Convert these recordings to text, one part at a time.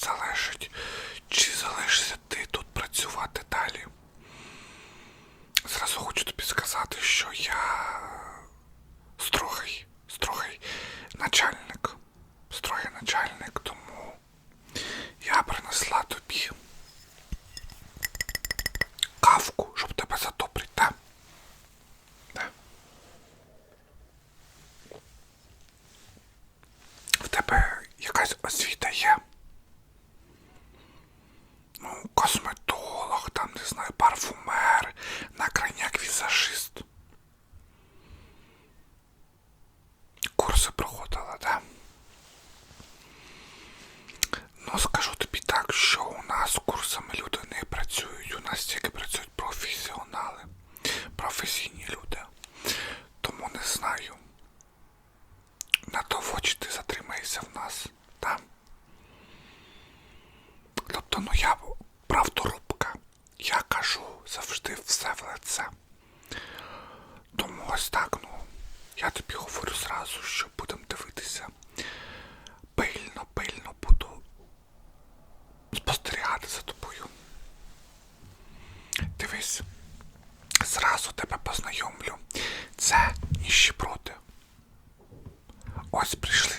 залежить, чи залишишся ти тут працювати далі. Зразу хочу тобі сказати, що я строгий, строгий начальник, строгий начальник, тому я принесла тобі кавку, щоб тебе затоприти. Да? Да. В тебе якась ось. Ось прийшли.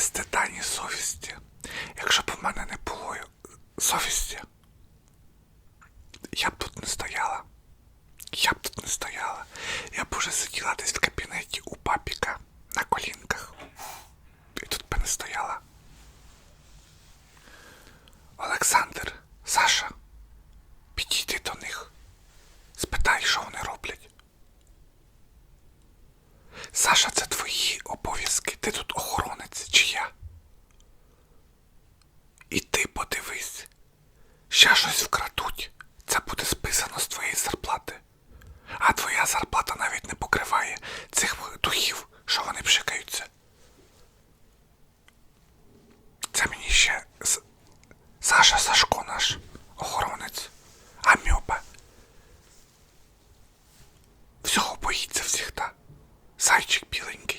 стида, совісті. Якщо б у мене не було совісті, я б тут не стояла. Я б тут не стояла. Я б уже сиділа десь в кабінеті у папіка на колінках. І тут би не стояла. Олександр, Саша, підійди до них. Спитай, що вони роблять. Саша, це твої обов'язки. Ти тут охорона. зайчик беленький.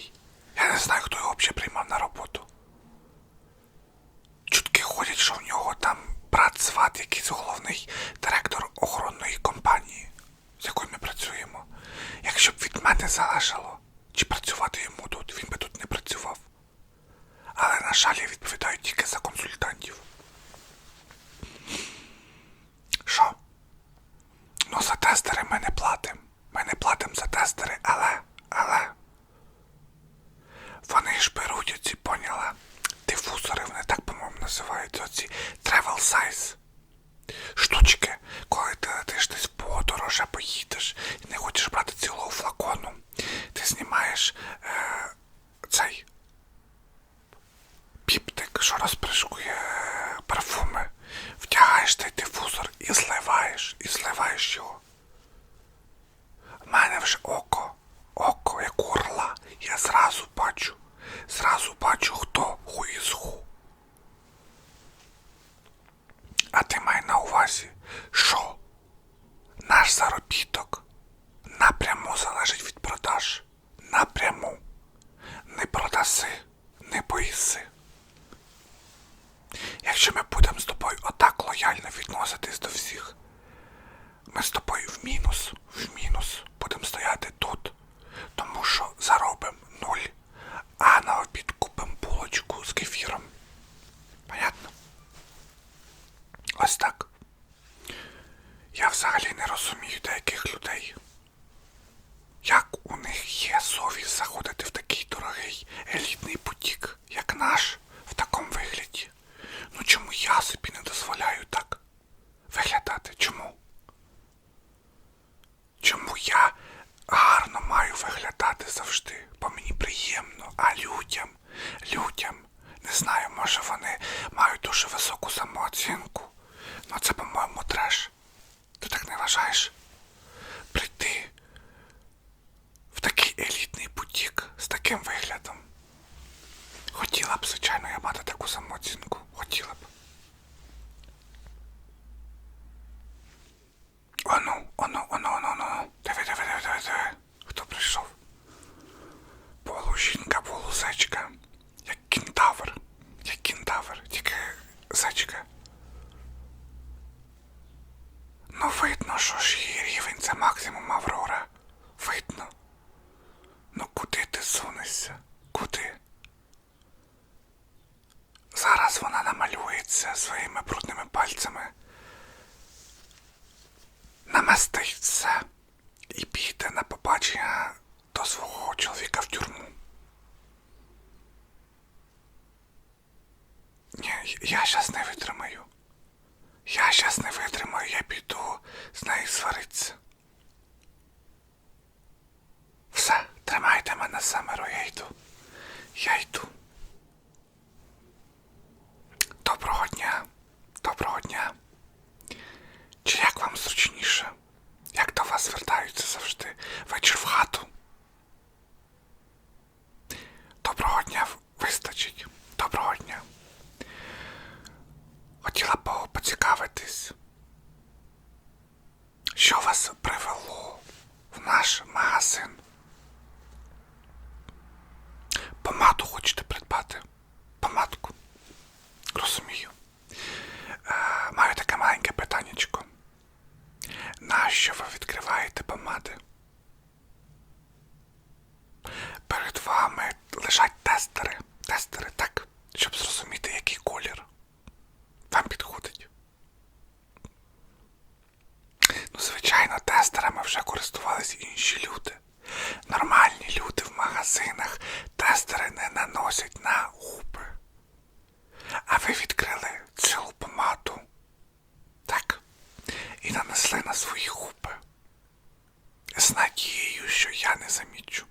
якщо ми будемо з тобою отак лояльно відноситись до всіх, ми з тобою в мінус. Хотіла б, звичайно, я мати таку самооцінку. Хотіла б. Ону, ону, ону, ону, ону. Диви, диви, диви, диви, диви. Хто прийшов? Полужінка, полузечка. Як кентавр. Як кентавр, тільки зечка. Ну, видно, що ж її рівень це максимум Аврора. Видно. Ну куди ти сунешся? Куди? Зараз вона намалюється своїми брудними пальцями. Намастить все і піде на побачення до свого чоловіка в тюрму. Ні, я щас не витримаю. Я щас не витримаю, я піду з нею сваритися. Все, тримайте мене семеро, я йду. Я йду. Доброго дня. Доброго дня. Чи як вам зручніше? Як до вас звертаються завжди? Вечір в хату. Доброго дня вистачить. Доброго дня. Хотіла б поцікавитись, що вас привело в наш магазин? Помаду хочете придбати? Помадку. Розумію. Е, маю таке маленьке питаннячко. Нащо ви відкриваєте помади? Перед вами лежать тестери. Тестери, так, щоб зрозуміти, який колір вам підходить. Ну, звичайно, тестерами вже користувались інші люди. Нормальні люди в магазинах тестери не наносять на губи. А ви відкрили цілу помаду. Так. І нанесли на свої губи. З надією, що я не замічу.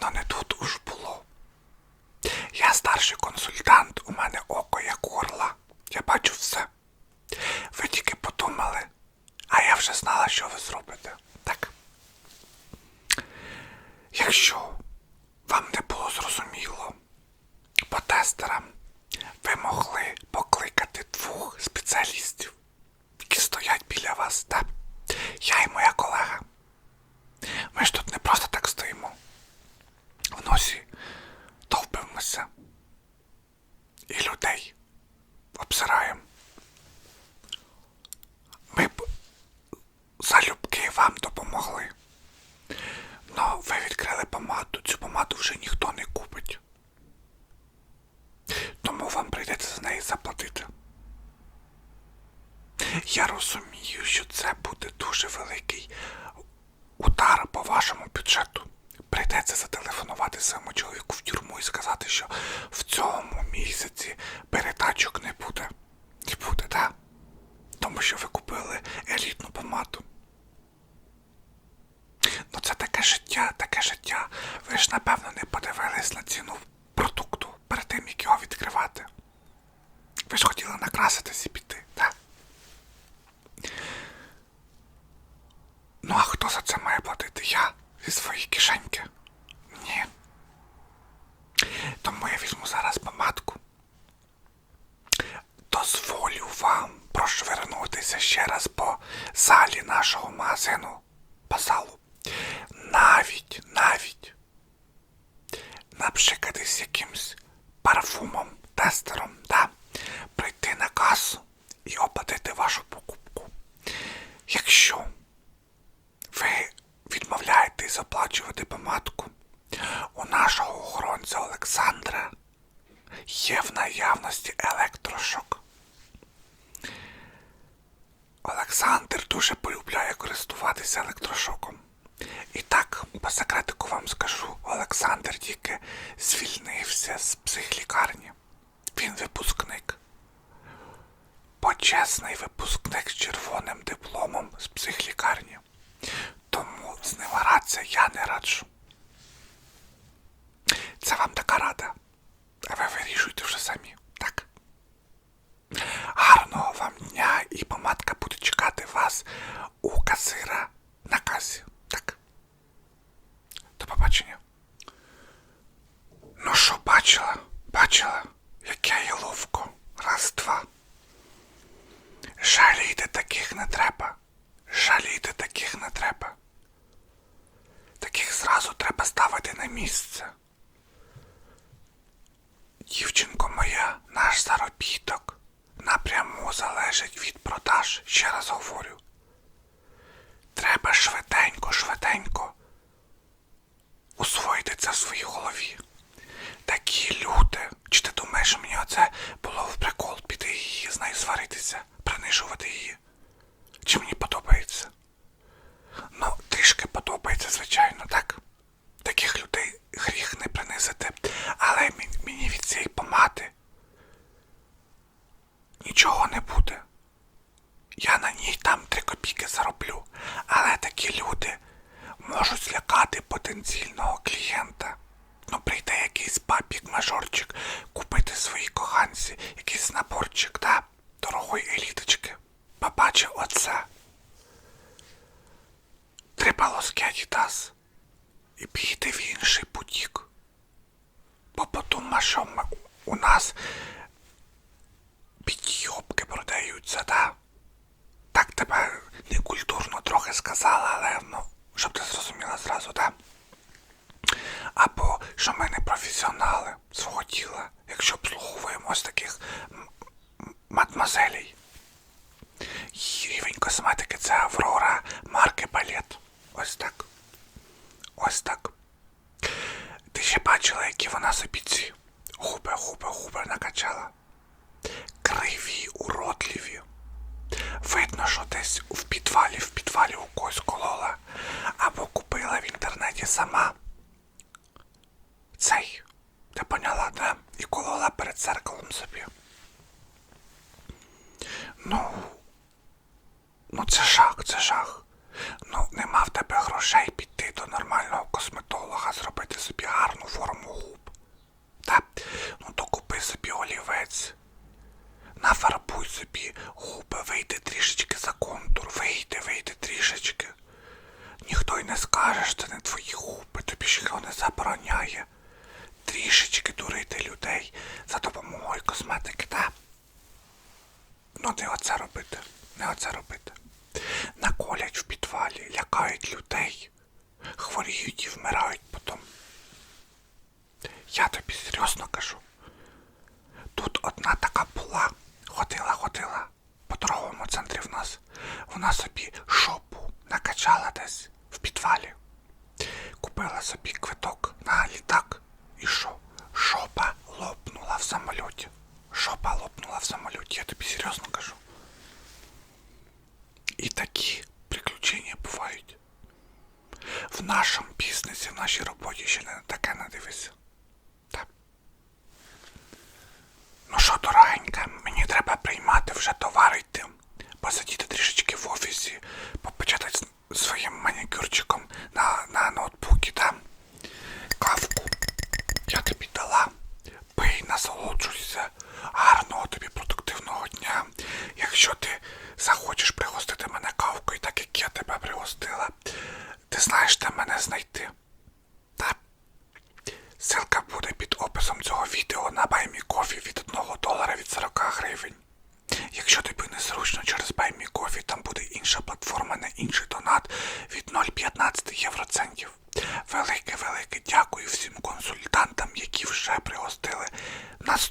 Но не тут уж було. Я старший консультант, у мене око як орла. Я бачу все. Ви тільки подумали, а я вже знала, що ви зробите. Так. Якщо вам не було зрозуміло по тестерам, ви могли покликати двох спеціалістів, які стоять біля вас, так? Я і моя колега. Ми ж тут не просто так стоїмо. В носі довбимося. І людей обсираємо. Ми б залюбки вам допомогли. Ну, ви відкрили помаду, цю помаду вже ніхто не купить. Тому вам прийдеться за неї заплатити. Я розумію, що це буде дуже великий удар по вашому бюджету. Прийдеться зателефонувати своєму чоловіку в тюрму і сказати, що в цьому місяці перетачок не буде. Не буде, так? Тому що ви купили елітну помаду. Ну це таке життя, таке життя. Ви ж напевно не подивились на ціну продукту перед тим, як його відкривати. Ви ж хотіли накраситись і піти, так? Ну, а хто за це має платити? Я зі своєї кишеньки? Ні. Тому я візьму зараз помадку. Дозволю вам прошвернутися ще раз по залі нашого магазину. По залу. Навіть, навіть напшикатись якимсь парфумом, тестером, да? прийти на касу і оплатити вашу покупку. Якщо ви відмовляєтесь оплачувати помадку, у нашого охоронця Олександра є в наявності електрошок. Олександр дуже полюбляє користуватися електрошоком. І так, по секретику вам скажу, Олександр тільки звільнився з психлікарні. Він випускник. Почесний випускник з червоним дипломом з психлікарні. Тому з ним гратися я не раджу. Це вам така рада. А ви вирішуйте вже самі, так? сира на касі. Так. До побачення. Ну що, бачила? Бачила, як я її ловко. Раз, два. Жалійте таких не треба. Жалійте таких не треба. Таких зразу треба ставити на місце. Дівчинко моя, наш заробіток напряму залежить від продаж, ще раз говорю. Треба швиденько, швиденько усвоїти це в своїй голові. Такі люди, чи ти думаєш, мені оце було в прикол піти її з нею сваритися, принижувати її? Чи мені подобається? Ну, трішки подобається, звичайно, так? Таких людей гріх не принизити. Але мі- мені від цієї помади нічого не буде. Я на ній там три копійки зароблю. Але такі люди можуть злякати потенційного клієнта. Ну, прийде якийсь папік-мажорчик купити своїй коханці якийсь наборчик, да? Дорогої еліточки. Побачив оце. Три полоски і піде в інший бутік. Бо подума, що ми, у нас підйобки продаються, да? Так тебе некультурно трохи сказала, але ну, щоб ти зрозуміла зразу, да? Або що ми не професіонали свого тіла, якщо обслуговуємо ось таких мадмазелей. Рівень косметики це Аврора так. Ось так. Ти ще бачила, які вона собі ці губи, губи, губи накачала. Криві, уродливі. Видно, що десь в підвалі, в підвалі у когось колола. Або купила в інтернеті сама. Цей. Ти поняла, да? І колола перед зеркалом собі. Ну, Ну це жах, це жах. Ну, нема в тебе грошей піти до нормального косметолога, зробити собі гарну форму губ. Та, ну то купи собі олівець. Нафарбуй собі губи, вийди трішечки за контур, вийди, вийди трішечки. Ніхто й не скаже, що це не твої губи, тобі ж не забороняє. Трішечки дурити людей за допомогою косметики, так? Ну, не оце робити. Не оце робити. Наколять в підвалі, лякають людей, хворіють і вмирають потім. Я тобі серйозно кажу. Тут одна така була, ходила, ходила по торговому центрі в нас. Вона собі шопу накачала десь в підвалі. Купила собі квиток на літак. І що? Шопа лопнула в самольоті. Шопа лопнула в самольоті, я тобі серйозно кажу. І такі приключення бувають. В нашому бізнесі, в нашій роботі ще не таке не дивися. Так. Ну що, дорогенька, мені треба приймати вже товар йти. Посидіти трішечки в офісі, попечатати своїм манікюрчиком на, на ноутбуці там. Кавку я тобі дала. Пий, насолоджуйся. Гарного тобі продуктивного дня. Якщо ти захочеш пригостити мене кавкою, так як я тебе пригостила, ти знаєш, де мене знайти. Та ссылка буде під описом цього відео на BuyMeCoffee від 1 долара від 40 гривень. Якщо тобі незручно через BuyMeCoffee, там буде інша платформа на інший донат від 0,15 євроцентів. Велике-велике дякую всім консультантам, які вже пригостили нас